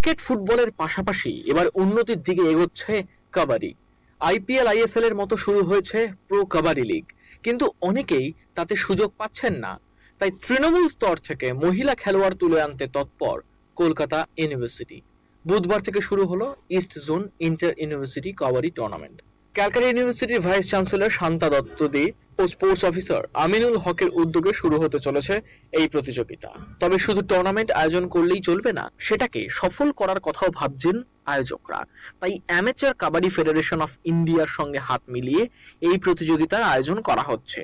Cricket ফুটবলের পাশাপাশি এবার উন্নতির দিকে এগোচ্ছে কাবাডি। আইপিএল, আইএসএল এর মতো শুরু হয়েছে প্রো কাবাডি লিগ। কিন্তু অনেকেই তাতে সুযোগ পাচ্ছেন না। তাই তৃণমূল স্তর থেকে মহিলা খেলোয়াড় তুলে আনতে তৎপর কলকাতা ইউনিভার্সিটি। বুধবার থেকে শুরু হলো east zone inter university kabaddi tournament. Calcutta ইউনিভার্সিটির ভাইস চ্যান্সেলর শান্তা দত্ত দে ও স্পোর্টস অফিসার আমিনুল হকের উদ্যোগে শুরু হতে চলেছে এই প্রতিযোগিতা। তবে শুধু টুর্নামেন্ট আয়োজন করলেই চলবে না, সেটাকে সফল করার কথাও ভাবছেন আয়োজকরা। তাই অ্যামেচার কাবাডি ফেডারেশন অফ ইন্ডিয়ার সঙ্গে হাত মিলিয়ে এই প্রতিযোগিতার আয়োজন করা হচ্ছে।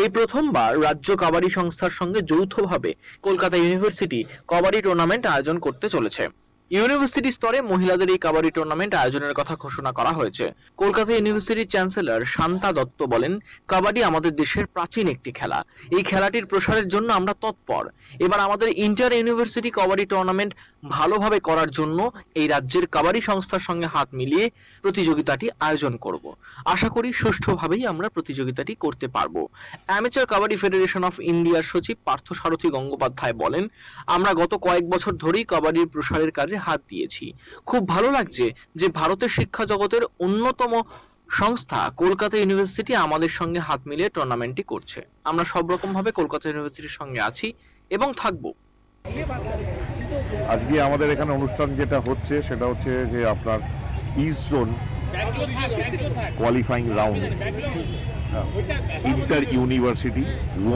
এই প্রথমবার রাজ্য কাবাডি সংস্থার সঙ্গে যৌথভাবে কলকাতা ইউনিভার্সিটি কাবাডি টুর্নামেন্ট আয়োজন করতে চলেছে। ইউনিভার্সিটি স্তরে মহিলাদের এই কাবাডি টুর্নামেন্ট আয়োজনের কথা ঘোষণা করা হয়েছে। কলকাতা ইউনিভার্সিটির চ্যান্সেলর শান্তা দত্ত বলেন, কাবাডি আমাদের দেশের প্রাচীন একটি খেলা। এই খেলাটির প্রসারের জন্য আমরা তৎপর। এবার আমাদের ইন্টার ইউনিভার্সিটি কাবাডি টুর্নামেন্ট ভালোভাবে করার জন্য এই রাজ্যের কাবাডি সংস্থার সঙ্গে হাত মিলিয়ে প্রতিযোগিতাটি আয়োজন করব। আশা করি সুষ্ঠুভাবেই আমরা প্রতিযোগিতাটি করতে পারব। অ্যামেচার কাবাডি ফেডারেশন অফ ইন্ডিয়ার সচিব পার্থসারথী গঙ্গোপাধ্যায় বলেন, আমরা গত কয়েক বছর ধরেই কাবাডির প্রসারের কাজে হাত দিয়েছি। খুব ভালো লাগছে যে ভারতের শিক্ষা জগতের অন্যতম সংস্থা কলকাতা ইউনিভার্সিটি আমাদের সঙ্গে হাত মিলিয়ে টুর্নামেন্টটি করছে। আমরা সব রকমভাবে কলকাতা ইউনিভার্সিটির সঙ্গে আছি এবং থাকব। আজকে আমাদের এখানে অনুষ্ঠান যেটা হচ্ছে, সেটা হচ্ছে যে আপনার east zone qualifying round inter university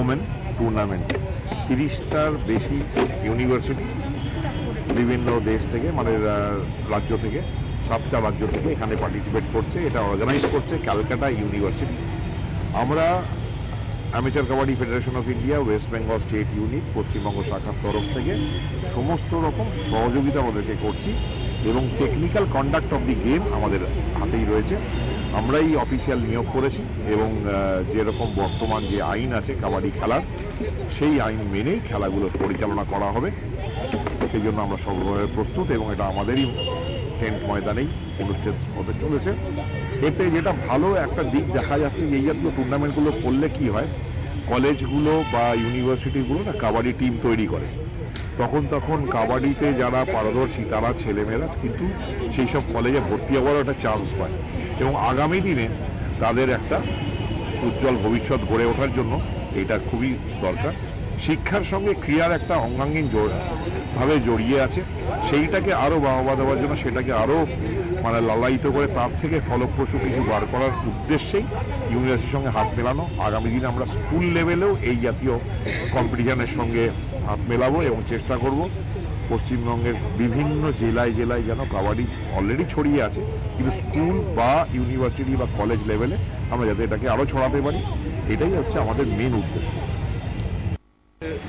women tournament তিরিশটার বেশি ইউনিভার্সিটি বিভিন্ন দেশ থেকে মানে রাজ্য থেকে, সাতটা রাজ্য থেকে এখানে পার্টিসিপেট করছে, এটা অর্গানাইজ করছে ক্যালকাটা ইউনিভার্সিটি আমরা amateur kabaddi federation of India West Bengal state unit Paschimbanga শাখার তরফ থেকে সমস্ত রকম সহযোগিতা আমাদেরকে করছি এবং technical conduct of the game আমাদের হাতেই রয়েছে। আমরাই অফিসিয়াল নিয়োগ করেছি এবং যেরকম বর্তমান যে আইন আছে কাবাডি খেলার, সেই আইন মেনেই খেলাগুলো পরিচালনা করা হবে। সেই জন্য আমরা সর্বভাবে প্রস্তুত এবং এটা আমাদেরই টেন্ট ময়দানেই অনুষ্ঠিত হতে চলেছে। এতে যেটা ভালো একটা দিক দেখা যাচ্ছে যে এই জাতীয় টুর্নামেন্টগুলো করলে কি হয়, কলেজগুলো বা ইউনিভার্সিটিগুলো না কাবাডি টিম তৈরি করে। তখন তখন কাবাডিতে যারা পারদর্শী তারা ছেলেমেয়েরা কিন্তু সেই সব কলেজে ভর্তি হওয়ারও একটা চান্স পায়। এবং আগামী দিনে তাদের একটা উজ্জ্বল ভবিষ্যৎ গড়ে ওঠার জন্য এটা খুবই দরকার। শিক্ষার সঙ্গে ক্রিয়ার একটা অঙ্গাঙ্গীন ভাবে জড়িয়ে আছে। সেইটাকে আরও বাহবা দেওয়ার জন্য সেটাকে আরও মানে লালায়িত করে তার থেকে ফলপ্রসূ কিছু বার করার উদ্দেশ্যেই ইউনিভার্সিটির সঙ্গে হাত মেলানো। আগামী দিনে আমরা স্কুল লেভেলেও এই জাতীয় কম্পিটিশনের সঙ্গে হাত মেলাবো এবং চেষ্টা করব পশ্চিমবঙ্গের বিভিন্ন জেলায় জেলায় যেন কাবাডি অলরেডি ছড়িয়ে আছে। কিন্তু স্কুল বা ইউনিভার্সিটি বা কলেজ লেভেলে আমরা যাতে এটাকে আরও ছড়াতে পারি, এটাই হচ্ছে আমাদের মেন উদ্দেশ্য।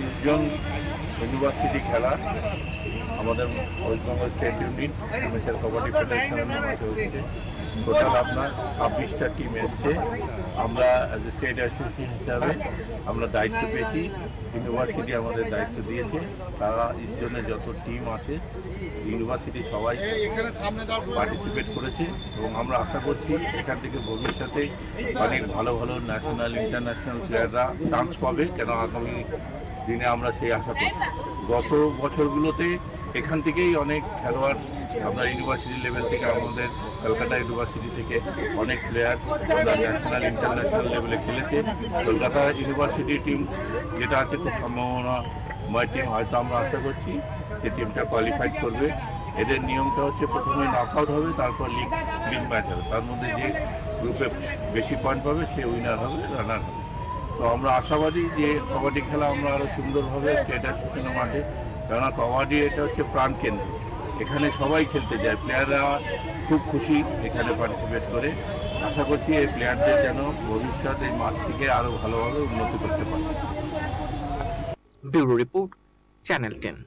ইস্টজন ইউনিভার্সিটি খেলা আমাদের West Bengal state unit kabaddi ফেডারেশনের নামে হচ্ছে। টোটাল আপনার ছাব্বিশটা টিম এসছে। আমরা অ্যাজ এ স্টেট অ্যাসোসিয়েশন হিসাবে আমরা দায়িত্ব পেয়েছি। ইউনিভার্সিটি আমাদের দায়িত্ব দিয়েছে। তারা ইস্টজনের যত টিম আছে ইউনিভার্সিটি সবাই পার্টিসিপেট করেছে এবং আমরা আশা করছি এখান থেকে ভবিষ্যতে অনেক ভালো ভালো ন্যাশনাল ইন্টারন্যাশনাল প্লেয়াররা চান্স পাবে। কেন আগামী দিনে আমরা সেই আশা করছি গত বছরগুলোতে এখান থেকেই অনেক খেলোয়াড় আমরা ইউনিভার্সিটি লেভেল থেকে আমাদের কলকাতা ইউনিভার্সিটি থেকে অনেক প্লেয়ার আমরা ন্যাশনাল ইন্টারন্যাশনাল লেভেলে খেলেছে। কলকাতা ইউনিভার্সিটি টিম যেটা আছে খুব সম্ভাবনাময় টিম হয়তো আমরা আশা করছি যে টিমটা কোয়ালিফাইড করবে। এদের নিয়মটা হচ্ছে প্রথমে নক আউট হবে, তারপর লিগ লিগ ম্যাচ হবে। তার মধ্যে যে গ্রুপে বেশি পয়েন্ট পাবে, সে উইনার হবে রানার হবে। তো আমরা আশাবাদী যে কবাডি খেলা আমরা আরও সুন্দরভাবে স্টেট অ্যাসোসিয়েশনের মাঠে। কেননা কবাডি এটা হচ্ছে প্রাণকেন্দ্র। এখানে সবাই খেলতে যায়। প্লেয়াররা খুব খুশি এখানে পার্টিসিপেট করে। আশা করছি এই প্লেয়ারদের যেন ভবিষ্যৎ এই মাঠ থেকে আরও ভালোভাবে উন্নতি করতে পারে। Bureau report, channel ten.